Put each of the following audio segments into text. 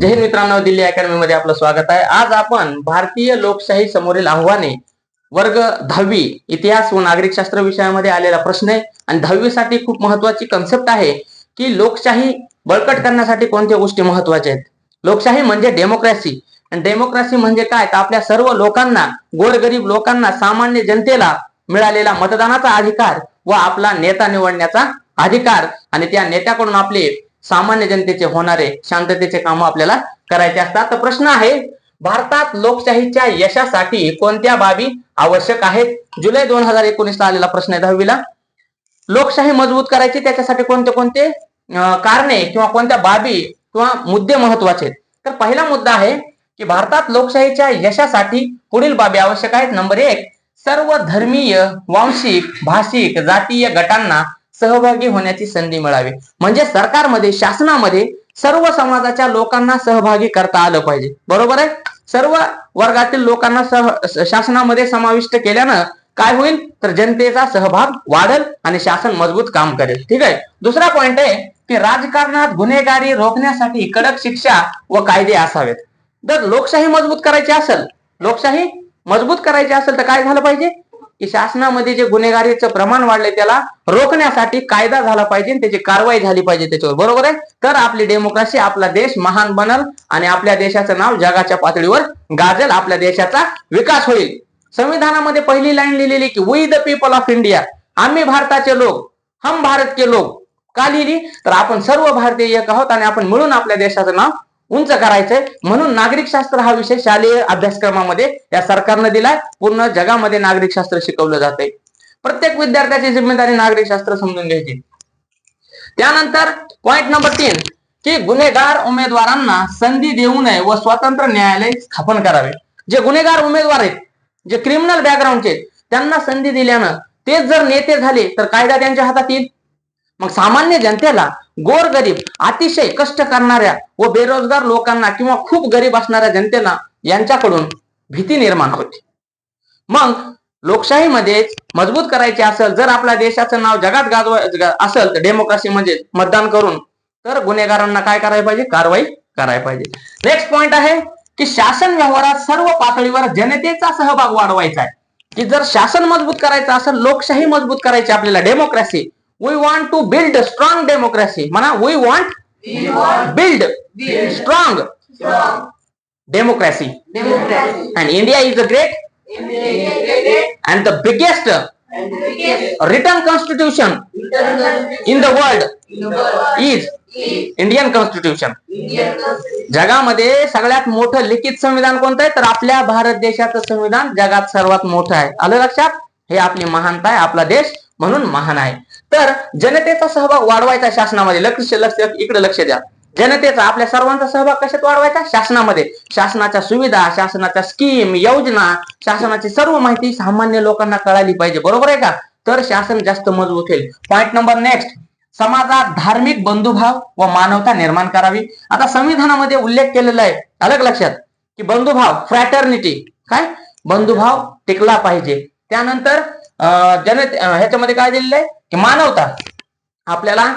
जय मित्रांनो दिल्ली अकॅडमी मध्ये आपलं स्वागत आहे. आज आपण भारतीय लोकशाही समोरील आव्हाने वर्ग दहावी इतिहास व नागरिकशास्त्र विषयामध्ये आलेला प्रश्न आहे. आणि दहावीसाठी खूप महत्वाची कन्सेप्ट आहे की लोकशाही बळकट करण्यासाठी कोणत्या गोष्टी महत्त्वाच्या आहेत? लोकशाही म्हणजे डेमोक्रेसी आणि डेमोक्रेसी म्हणजे काय? तर आपल्या सर्व लोकांना गोरगरीब लोकांना सामान्य जनतेला मिळालेला मतदानाचा अधिकार व आपला नेता निवडण्याचा अधिकार. आणि त्या नेत्याकडून आपले सामान्य जनतेचे होणारे शांततेचे काम आपल्याला करायचे असतात. तर प्रश्न आहे भारतात लोकशाहीच्या यशासाठी कोणत्या बाबी आवश्यक आहेत? जुलै दोन हजार एकोणीसला आलेला प्रश्न आहे दहावीला. लोकशाही मजबूत करायची त्याच्यासाठी कोणते कोणते कारणे किंवा कोणत्या बाबी किंवा मुद्दे महत्त्वाचे आहेत? तर पहिला मुद्दा आहे की भारतात लोकशाहीच्या यशासाठी पुढील बाबी आवश्यक आहेत. नंबर एक सर्व धर्मीय वांशिक भाषिक जातीय गटांना सहभागी होण्याची संधी मिळावी. म्हणजे सरकारमध्ये शासनामध्ये सर्व समाजाच्या लोकांना सहभागी करता आलं पाहिजे. बरोबर आहे? सर्व वर्गातील लोकांना सह शासनामध्ये समाविष्ट केल्यानं काय होईल? तर जनतेचा सहभाग वाढेल आणि शासन मजबूत काम करेल. ठीक आहे? दुसरा पॉइंट आहे की राजकारणात गुन्हेगारी रोखण्यासाठी कडक शिक्षा व कायदे असावेत. जर लोकशाही मजबूत करायची असेल लोकशाही मजबूत करायची असेल तर काय झालं पाहिजे? की शासनामध्ये जे गुन्हेगारीचं प्रमाण वाढले त्याला रोखण्यासाठी कायदा झाला पाहिजे त्याची कारवाई झाली पाहिजे त्याच्यावर. बरोबर आहे? तर आपली डेमोक्रेसी आपला देश महान बनल आणि आपल्या देशाचं नाव जगाच्या पातळीवर गाजेल आपल्या देशाचा विकास होईल. संविधानामध्ये पहिली लाईन लिहिलेली की we the people of India आम्ही भारताचे लोक हम भारत के लोक. का लिहिली? तर आपण सर्व भारतीय एक आहोत आणि आपण मिळून आपल्या देशाचं नाव उंच करायचंय. म्हणून नागरिक शास्त्र हा विषय शालेय अभ्यासक्रमामध्ये या सरकारनं दिलाय. पूर्ण जगामध्ये नागरिक शास्त्र शिकवलं जाते प्रत्येक विद्यार्थ्याची जिम्मेदारी नागरिक शास्त्र समजून घ्यायची. त्यानंतर पॉइंट नंबर तीन की गुन्हेगार उमेदवारांना संधी देऊ नये व स्वतंत्र न्यायालय स्थापन करावे. जे गुन्हेगार उमेदवार आहेत जे क्रिमिनल बॅकग्राऊंडचे त्यांना संधी दिल्यानं तेच जर नेते झाले तर कायदा त्यांच्या हातात येईल. मग सामान्य जनतेला गोरगरीब अतिशय कष्ट करणाऱ्या व बेरोजगार लोकांना किंवा खूप गरीब असणाऱ्या जनतेला यांच्याकडून भीती निर्माण होते. मग लोकशाहीमध्ये मजबूत करायचे असेल जर आपल्या देशाचं नाव जगात गाजव असेल तर डेमोक्रेसी म्हणजे मतदान करून तर गुन्हेगारांना काय करायला पाहिजे? कारवाई करायला पाहिजे. नेक्स्ट पॉइंट आहे की शासन व्यवहारात सर्व पातळीवर जनतेचा सहभाग वाढवायचा आहे. की जर शासन मजबूत करायचं असेल लोकशाही मजबूत करायची आपल्याला democracy we want to build strong democracy म्हणा we want build strong democracy and India is a great and the biggest written constitution in the world is Indian constitution जगामध्ये सगळ्यात मोठं लिखित संविधान कोणतं आहे? तर आपल्या भारत देशाचं संविधान जगात सर्वात मोठं आहे. आलं लक्षात? हे आपली महानता आहे आपला देश म्हणून महान आहे. तर जनतेचा सहभाग वाढवायचा शासनामध्ये. लक्ष लक्ष इकडे लक्ष द्या. जनतेचा आपल्या सर्वांचा सहभाग कशात वाढवायचा? शासनामध्ये. शासनाच्या सुविधा शासनाच्या स्कीम योजना शासनाची सर्व माहिती सामान्य लोकांना कळाली पाहिजे. बरोबर आहे का? तर शासन जास्त मजबूत होईल. पॉईंट नंबर नेक्स्ट समाजात धार्मिक बंधुभाव व मानवता निर्माण करावी. आता संविधानामध्ये उल्लेख केलेला आहे. अलग लक्षात. की बंधुभाव फ्रॅटर्निटी काय? बंधुभाव टिकला पाहिजे. त्यानंतर अं, जनते ह्याच्यामध्ये काय दिलेलं आहे? की मानवता आपल्याला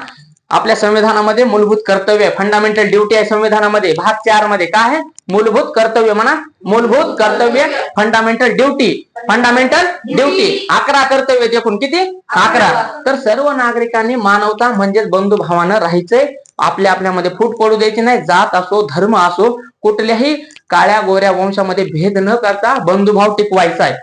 आपल्या संविधानामध्ये मूलभूत कर्तव्य फंडामेंटल ड्युटी आहे संविधानामध्ये. भाग चारमध्ये काय आहे? मूलभूत कर्तव्य म्हणा. मूलभूत कर्तव्य फंडामेंटल ड्युटी फंडामेंटल ड्युटी अकरा कर्तव्य एकूण किती? अकरा. तर सर्व नागरिकांनी मानवता म्हणजेच बंधुभावानं राहायचंय. आपल्या आपल्यामध्ये फूट पडू द्यायची नाही. जात असो धर्म असो कुठल्याही काळ्या गोऱ्या वंशामध्ये भेद न करता बंधुभाव टिकवायचा आहे.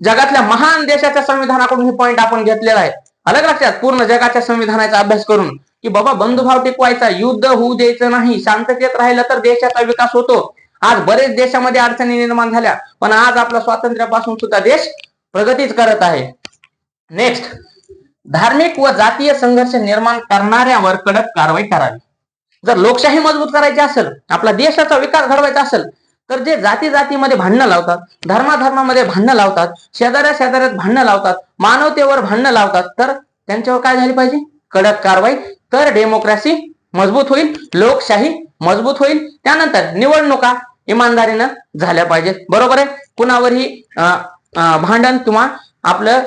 जगातल्या महान देशाच्या संविधानाकडून हे पॉईंट आपण घेतलेला आहे. अलग लक्षात? पूर्ण जगाच्या संविधानाचा अभ्यास करून. की बाबा बंधुभाव टिकवायचा युद्ध होऊ द्यायचं नाही शांततेत राहिलं तर देशाचा विकास होतो. आज बरेच देशामध्ये अडचणी निर्माण झाल्या पण आज आपल्या स्वातंत्र्यापासून सुद्धा देश प्रगतीच करत आहे. नेक्स्ट धार्मिक व जातीय संघर्ष निर्माण करणाऱ्यावर कडक कारवाई करावी. जर लोकशाही मजबूत करायची असेल आपला देशाचा विकास घडवायचा असेल तर जे जाती जातीमध्ये भांडणं लावतात धर्माधर्मामध्ये भांडणं लावतात शेजाऱ्या शेजाऱ्यात भांडणं लावतात मानवतेवर भांडणं लावतात तर त्यांच्यावर काय झाली पाहिजे? कडक कारवाई. तर डेमोक्रेसी मजबूत होईल लोकशाही मजबूत होईल. त्यानंतर निवडणुका इमानदारीनं झाल्या पाहिजेत. बरोबर आहे? कुणावरही अं, भांडण किंवा आपलं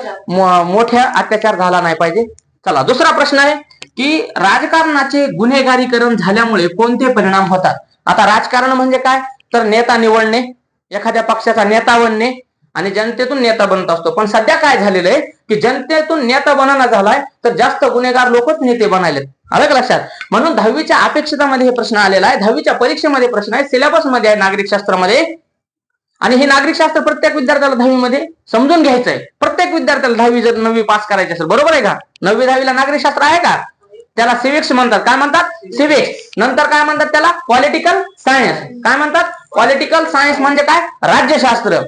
मोठ्या अत्याचार झाला नाही पाहिजे. चला दुसरा प्रश्न आहे की राजकारणाचे गुन्हेगारीकरण झाल्यामुळे कोणते परिणाम होतात? आता राजकारण म्हणजे काय? तर नेता निवडणे एखाद्या पक्षाचा नेता बनणे आणि जनतेतून नेता बनत असतो. पण सध्या काय झालेलं आहे की जनतेतून नेता बनना झालाय तर जास्त गुन्हेगार लोकच नेते बनायलेत. आलं का लक्षात? म्हणून दहावीच्या अपेक्षितामध्ये हे प्रश्न आलेला आहे. दहावीच्या परीक्षेमध्ये प्रश्न आहे. सिलेबसमध्ये आहे नागरिक शास्त्रामध्ये. आणि हे नागरिक शास्त्र प्रत्येक विद्यार्थ्याला दहावीमध्ये समजून घ्यायचं आहे प्रत्येक विद्यार्थ्याला दहावी जर नववी पास करायची असेल बरोबर आहे का? नववी दहावीला नागरिक शास्त्र आहे का? त्याला सिव्हिक्स म्हणतात. काय म्हणतात? सिव्हिक्स. नंतर काय म्हणतात त्याला? Political science. काय म्हणतात? पॉलिटिकल सायन्स म्हणजे काय? राज्यशास्त्र.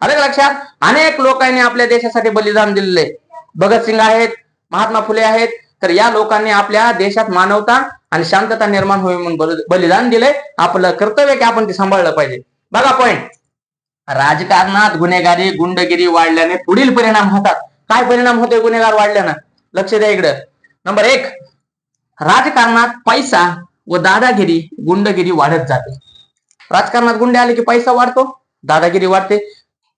आलं का लक्षात? अनेक लोकांनी आपल्या देशासाठी बलिदान दिलेले भगतसिंग आहेत महात्मा फुले आहेत. तर या लोकांनी आपल्या देशात मानवता आणि शांतता निर्माण होईल म्हणून बलिदान दिले आपलं कर्तव्य की आपण ते सांभाळलं पाहिजे. बघा पॉइंट राजकारणात गुन्हेगारी गुंडगिरी वाढल्याने पुढील परिणाम होतात. काय परिणाम होते गुन्हेगार वाढल्यानं? लक्ष द्या इकडं. नंबर एक राजकारणात पैसा व दादागिरी गुंडगिरी वाढत जाते. राजकारणात गुंडे आले की पैसा वाढतो दादागिरी वाढते.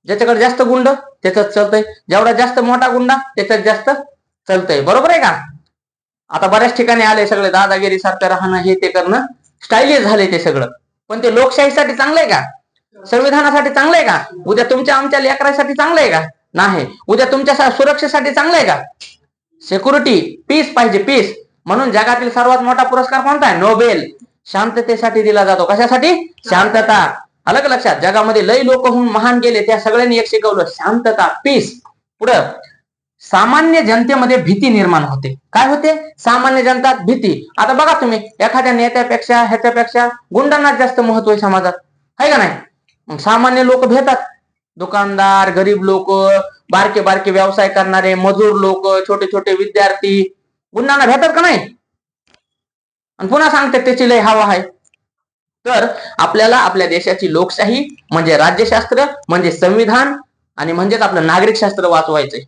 ज्याच्याकडे जास्त गुंड त्याच्यात चलतंय. जेवढा जास्त मोठा गुंडा त्याच्यात जास्त चालतंय. बरोबर आहे का? आता बऱ्याच ठिकाणी आले सगळे दादागिरी सारखं राहणं हे ते करणं. स्टाईलिश झाले ते सगळं. पण ते लोकशाहीसाठी चांगलं आहे का? संविधानासाठी चांगलं आहे का? उद्या तुमच्या आमच्या लेकरासाठी चांगलं आहे का? नाही. उद्या तुमच्या सुरक्षेसाठी चांगलं आहे का? सिक्युरिटी पीस पाहिजे पीस म्हणून जगातील सर्वात मोठा पुरस्कार कोणता आहे? नोबेल शांततेसाठी दिला जातो. कशासाठी? शांतता. आलं का लक्षात? जगामध्ये लय लोक होऊन महान गेले त्या सगळ्यांनी एक शिकवलं. शांतता पीस पुढं सामान्य जनतेमध्ये भीती निर्माण होते. काय होते? सामान्य जनतात भीती. आता बघा तुम्ही एखाद्या नेत्यापेक्षा ह्याच्यापेक्षा गुंडांना जास्त महत्त्व आहे समाजात. आहे का नाही? सामान्य लोक भेटतात. दुकानदार गरीब लोक बारके बारके व्यवसाय करणारे मजूर लोक छोटे छोटे विद्यार्थी. गुंडांना भेटतात का नाही? आणि पुन्हा सांगतात त्याची लय हवा आहे. तर आपल्याला आपल्या देशाची लोकशाही म्हणजे राज्यशास्त्र म्हणजे संविधान आणि म्हणजेच आपलं नागरिक शास्त्र वाचवायचंय.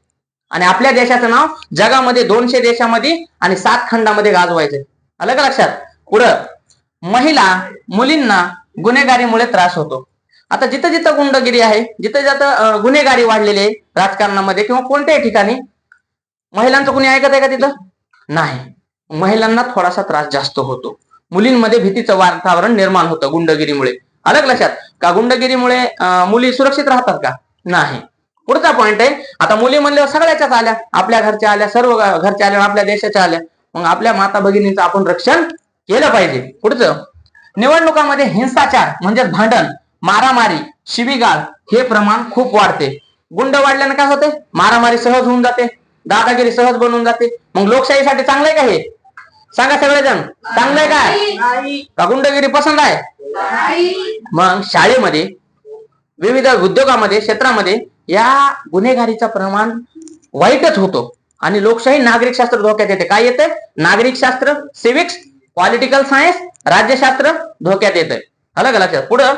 आणि आपल्या देशाचं नाव जगामध्ये दोनशे देशामध्ये आणि सात खंडामध्ये गाजवायचंय. आलं का लक्षात? पुढं महिला मुलींना गुन्हेगारीमुळे त्रास होतो. आता जिथं जिथं गुंडगिरी आहे जिथं जिथं गुन्हेगारी वाढलेली आहे राजकारणामध्ये किंवा कोणत्याही ठिकाणी महिलांचं कुणी ऐकत आहे का तिथं? नाही. महिलांना थोडासा त्रास जास्त होतो. मुलींमध्ये भीतीचं वातावरण निर्माण होतं गुंडगिरीमुळे. अलग लक्षात का गुंडगिरीमुळे मुली सुरक्षित राहतात का? नाही. पुढचा पॉइंट आहे आता मुली म्हणल्यावर सगळ्याच्याच आल्या. आपल्या घरच्या आल्या सर्व घरच्या आल्या आपल्या देशाच्या आल्या. मग आपल्या माता भगिनीचं आपण रक्षण केलं पाहिजे. पुढचं निवडणुकामध्ये हिंसाचार म्हणजे भांडण मारामारी शिवीगाळ हे प्रमाण खूप वाढते. गुंड वाढल्यानं काय होते? मारामारी सहज होऊन जाते. दादागिरी सहज बनून जाते. मग लोकशाहीसाठी चांगलंय का हे? सांगा सगळेजण. चांगलंय काय का गुंडगिरी पसंत आहे? मग शाळेमध्ये विविध उद्योगामध्ये क्षेत्रामध्ये या गुन्हेगारीचं प्रमाण वाईटच होतो. आणि लोकशाही नागरिक शास्त्र धोक्यात येते. काय येते नागरिक शास्त्र सिविक्स पॉलिटिकल सायन्स राज्यशास्त्र धोक्यात येते का लक्षात? पुढं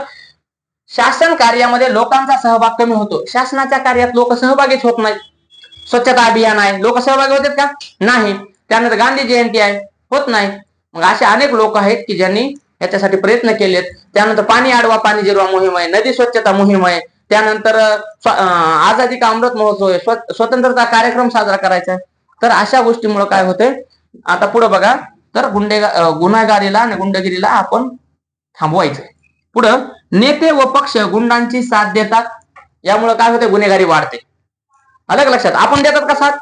शासन कार्यामध्ये लोकांचा सहभाग कमी होतो. शासनाच्या कार्यात लोक सहभागीच होत नाहीत. स्वच्छता अभियान आहे. लोक सहभागी होतात का? नाही. त्यानंतर गांधी जयंती आहे. होत नाही. मग असे अनेक लोक आहेत की ज्यांनी याच्यासाठी प्रयत्न केलेत. त्यानंतर पाणी आडवा पाणी जिरवा मोहीम आहे नदी स्वच्छता मोहीम आहे. त्यानंतर आझादी का अमृत महोत्सव आहे स्वतंत्रता कार्यक्रम साजरा करायचा आहे. तर अशा गोष्टीमुळे काय होते आता पुढे बघा. तर गुंडे गुन्हेगारीला आणि गुंडगिरीला आपण थांबवायचं पुढं नेते व पक्ष गुंडांची साथ देतात. यामुळे काय होते गुन्हेगारी वाढते. आलं का लक्षात. आपण देतात का साथ?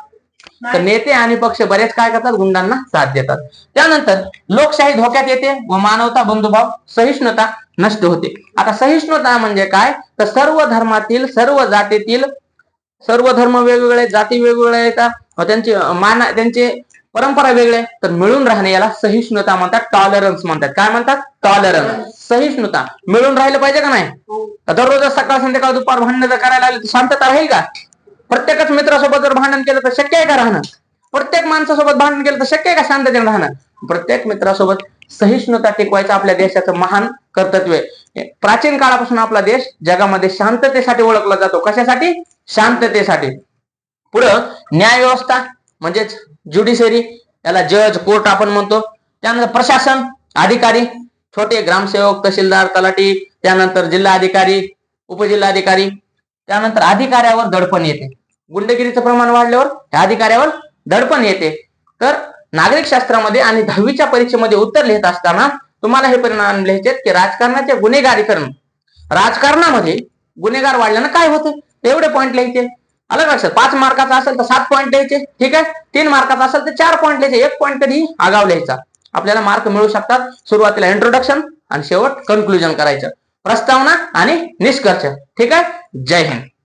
तर नेते आणि पक्ष बरेच काय करतात? गुंडांना साथ देतात. त्यानंतर लोकशाही धोक्यात येते व मानवता बंधुभाव सहिष्णुता नष्ट होते. आता सहिष्णुता म्हणजे काय? तर सर्व धर्मातील सर्व जातीतील सर्व धर्म वेगवेगळे जाती वेगवेगळ्या येतात व त्यांचे मान त्यांचे परंपरा वेगळे. तर मिळून राहणे याला सहिष्णुता म्हणतात टॉलरन्स म्हणतात. काय म्हणतात? टॉलरन्स सहिष्णुता. मिळून राहिलं पाहिजे का नाही? का दररोज सकाळ संध्याकाळ दुपार भांडण जर करायला आले तर शांतता राहील का? प्रत्येकच मित्रासोबत जर भांडण केलं तर शक्य आहे का राहणं? प्रत्येक माणसासोबत भांडण केलं तर शक्य आहे का शांततेने राहणं? प्रत्येक मित्रासोबत सहिष्णुता टिकवायचं आपल्या देशाचं महान कर्तव्य आहे. प्राचीन काळापासून आपला देश जगामध्ये शांततेसाठी ओळखला जातो. कशासाठी? शांततेसाठी. पुढं न्याय व्यवस्था म्हणजेच ज्युडिशरी याला जज कोर्ट आपण म्हणतो. त्यानंतर प्रशासन अधिकारी छोटे ग्रामसेवक तहसीलदार तलाठी त्यानंतर जिल्हा अधिकारी उपजिल्हाधिकारी त्यानंतर अधिकाऱ्यावर दडपण येते. गुंडगिरीचं प्रमाण वाढल्यावर त्या अधिकाऱ्यावर दडपण येते. तर नागरिक शास्त्रामध्ये आणि दहावीच्या परीक्षेमध्ये उत्तर लिहित असताना तुम्हाला हे परिणाम लिहायचे की राजकारणाचे गुन्हेगारीकरण. राजकारणामध्ये गुन्हेगार वाढल्यानं काय होतं? एवढे पॉईंट लिहायचे. अलग लक्षात पाच मार्काचा असेल तर सात पॉईंट लिहायचे. ठीक आहे? तीन मार्काचा असेल तर चार पॉईंट लिहायचे. एक पॉईंट कधी आगाव लिहायचा. आपल्याला मार्क मिळू शकतात. सुरुवातीला इंट्रोडक्शन आणि शेवट कन्क्लुजन करायचं. प्रस्तावना आणि निष्कर्ष. ठीक आहे? जय हिंद.